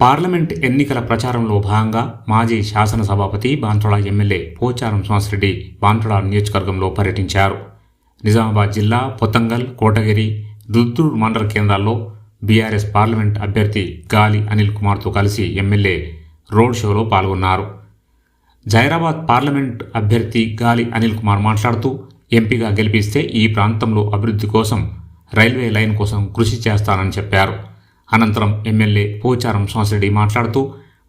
Parliament ఎన్నికల ప్రచారంలో భాగంగా మాజీ శాసనసభాపతి బాన్సుడ ఎమ్మెల్యే పోచారం సోమశ్రెడ్డి బాన్సుడ నియోజకవర్గంలో పర్యటించారు. నిజామాబాద్ జిల్లా పొత్తంగల్ కోటగిరి దుద్దూరు మండల కేంద్రాల్లో బీఆర్ఎస్ పార్లమెంట్ అభ్యర్థి గాలి అనిల్ కుమార్తో కలిసి ఎమ్మెల్యే రోడ్ షోలో పాల్గొన్నారు. జైరాబాద్ పార్లమెంట్ అభ్యర్థి గాలి అనిల్ కుమార్ మాట్లాడుతూ ఎంపీగా గెలిపిస్తే ఈ ప్రాంతంలో అభివృద్ధి కోసం రైల్వే లైన్ కోసం కృషి చేస్తానని చెప్పారు. అనంతరం ఎమ్మెల్యే పోచారం శ్వాసరెడ్డి మాట్లాడుతూ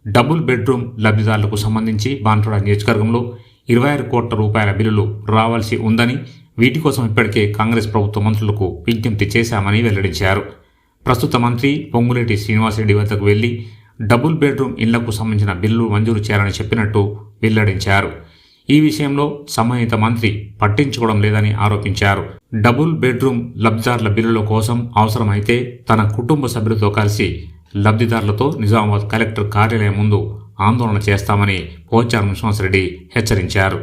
డబుల్ బెడ్రూమ్ లబ్ధిదారులకు సంబంధించి బాన్సుడ నియోజకవర్గంలో ఇరవై ఆరు కోట్ల రూపాయల బిల్లులు రావాల్సి ఉందని వీటి కోసం ఇప్పటికే కాంగ్రెస్ ప్రభుత్వ మంత్రులకు విజ్ఞప్తి చేశామని వెల్లడించారు. ప్రస్తుత మంత్రి పొంగులేటి శ్రీనివాసరెడ్డి వద్దకు వెళ్ళి డబుల్ బెడ్రూమ్ ఇళ్ళకు సంబంధించిన బిల్లు మంజూరు చేయాలని చెప్పినట్టు వెల్లడించారు. ఈ విషయంలో సంబంధిత మంత్రి పట్టించుకోవడం లేదని ఆరోపించారు. డబుల్ బెడ్రూమ్ లబ్ధిదారుల బిల్లుల కోసం అవసరమైతే తన కుటుంబ సభ్యులతో కలిసి లబ్ధిదారులతో నిజామాబాద్ కలెక్టర్ కార్యాలయం ముందు ఆందోళన చేస్తామని పోచారం విశ్వాసరెడ్డి హెచ్చరించారు.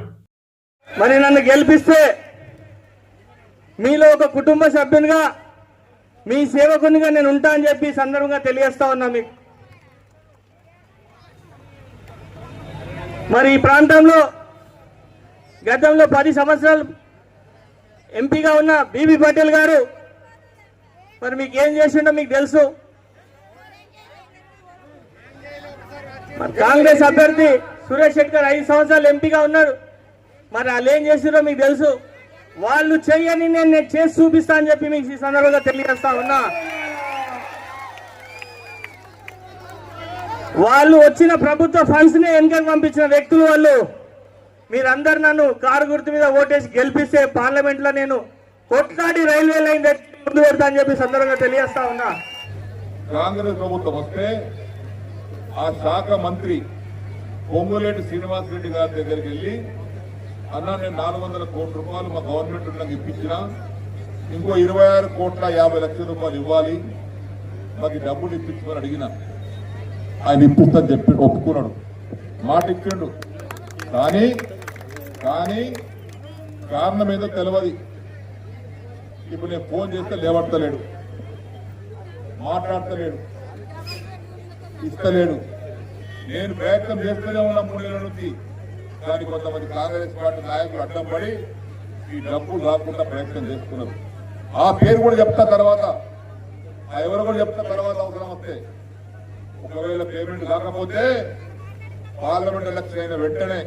మరి నన్ను గెలిపిస్తే మీలో ఒక కుటుంబ సభ్యునిగా మీ సేవకునిగా నేను ఉంటా అని చెప్పి సందర్భంగా తెలియజేస్తా ఉన్నా మీకు. మరి ఈ ప్రాంతంలో గతంలో పది సంవత్సరాలు ఎంపీగా ఉన్న బీబీ పటేల్ గారు మరి మీకు ఏం చేసిండో మీకు తెలుసు. మరి కాంగ్రెస్ అభ్యర్థి సురేష్ శెట్కర్ ఐదు సంవత్సరాలు ఎంపీగా ఉన్నారు మరి వాళ్ళు ఏం చేసిండో మీకు తెలుసు. వాళ్ళు చెయ్యని నేను నేను చేసి చూపిస్తా అని చెప్పి మీకు ఈ సందర్భంగా తెలియజేస్తా ఉన్నా. వాళ్ళు వచ్చిన ప్రభుత్వ ఫండ్స్ని వెనుకకు పంపించిన వ్యక్తులు వాళ్ళు. మీరందరు నన్ను కారు గుర్తు మీద ఓటేసి గెలిపిస్తే పార్లమెంట్లో నేను కొట్లాడి రైల్వే లైన్ ముందు పెడతా అని చెప్పి సందర్భంగా తెలియజేస్తా ఉన్నా. కాంగ్రెస్ ప్రభుత్వం వస్తే ఆ శాఖ మంత్రి పొంగులేటి శ్రీనివాస్ రెడ్డి గారి దగ్గరికి వెళ్ళి అన్న నేను నాలుగు వందల కోట్ల రూపాయలు మా గవర్నమెంట్ నాకు ఇప్పించిన. ఇంకో ఇరవై ఆరు కోట్ల యాభై లక్షల రూపాయలు ఇవ్వాలి. మాకు డబ్బులు ఇప్పించమని అడిగిన. ఆయన ఇప్పిస్తాను చెప్పి ఒప్పుకున్నాడు. మాట ఇచ్చిండు. కానీ కానీ కారణం ఏదో తెలియదు ఇప్పుడు నేను ఫోన్ చేస్తే లేవడతలేడు మాట్లాడతలేడు. ఇస్తలేడు. నేను ప్రయత్నం చేస్తూనే ఉన్నా మూడు నెలల నుంచి. కానీ కొంతమంది కాంగ్రెస్ పార్టీ నాయకులు అడ్డం పడి ఈ డబ్బులు రాకుండా ప్రయత్నం చేస్తున్నారు. ఆ పేరు కూడా చెప్తా తర్వాత. ఆ ఎవరు కూడా చెప్తా తర్వాత అవసరం వస్తే. ఒకవేళ పేమెంట్ కాకపోతే పార్లమెంట్ ఎలక్షన్ అయిన వెంటనే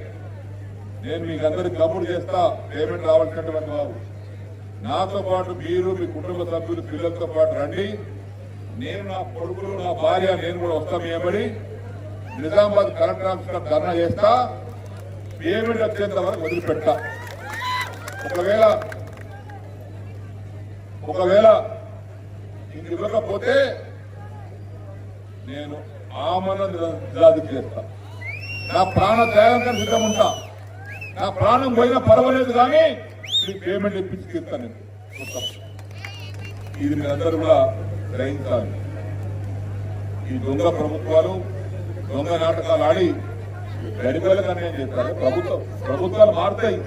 నేను మీకు అందరికి కబురు చేస్తా పేమెంట్ రావాల్సినటువంటి వారు. నాతో పాటు మీరు మీ కుటుంబ సభ్యులు పిల్లలతో పాటు రండి. నేను నా కొడుకులు నా భార్య నేను కూడా వస్తాం ఏమని నిజామాబాద్ కలెక్టర్ ఆఫీస్ ధర్నా చేస్తా. పేమెంట్ వచ్చేంత వరకు వదిలిపెట్టా ఒకవేళ ఒకవేళ ఇది ఇవ్వకపోతే నేను ఆమరణ నిరాధి చేస్తా. నా ప్రాణ త్యాగం కానీ సిద్ధం ఉంటా. నా ప్రాణం పోయినా పర్వాలేదు కానీ పేమెంట్ ఇప్పించి తీస్తాను నేను. ఇది మీరందరూ కూడా గ్రహించాలి. ఈ దొంగ ప్రభుత్వాలు దొంగ నాటకాలు ఆడి గడిపేలకు అన్యాయం చేస్తారు. ప్రభుత్వం ప్రభుత్వాలు మారుతాయి.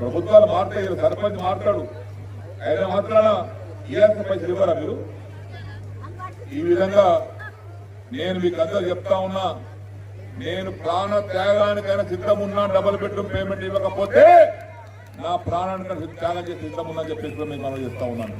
ప్రభుత్వాలు మారుతాయి. సర్పంచ్ మారుతాడు. ఆయన మాత్రాన ఇలాంటి పైసలు ఇవ్వరా మీరు? ఈ విధంగా నేను మీకు అందరు చెప్తా ఉన్నా నేను ప్రాణ త్యాగానికైనా సిద్ధం ఉన్నా డబుల్ బెడ్రూమ్ పేమెంట్ ఇవ్వకపోతే నా ప్రాణానికైనా త్యాగం చేసి సిద్ధం ఉన్నా చెప్పేసి మీకు మనం చెప్తా ఉన్నాను.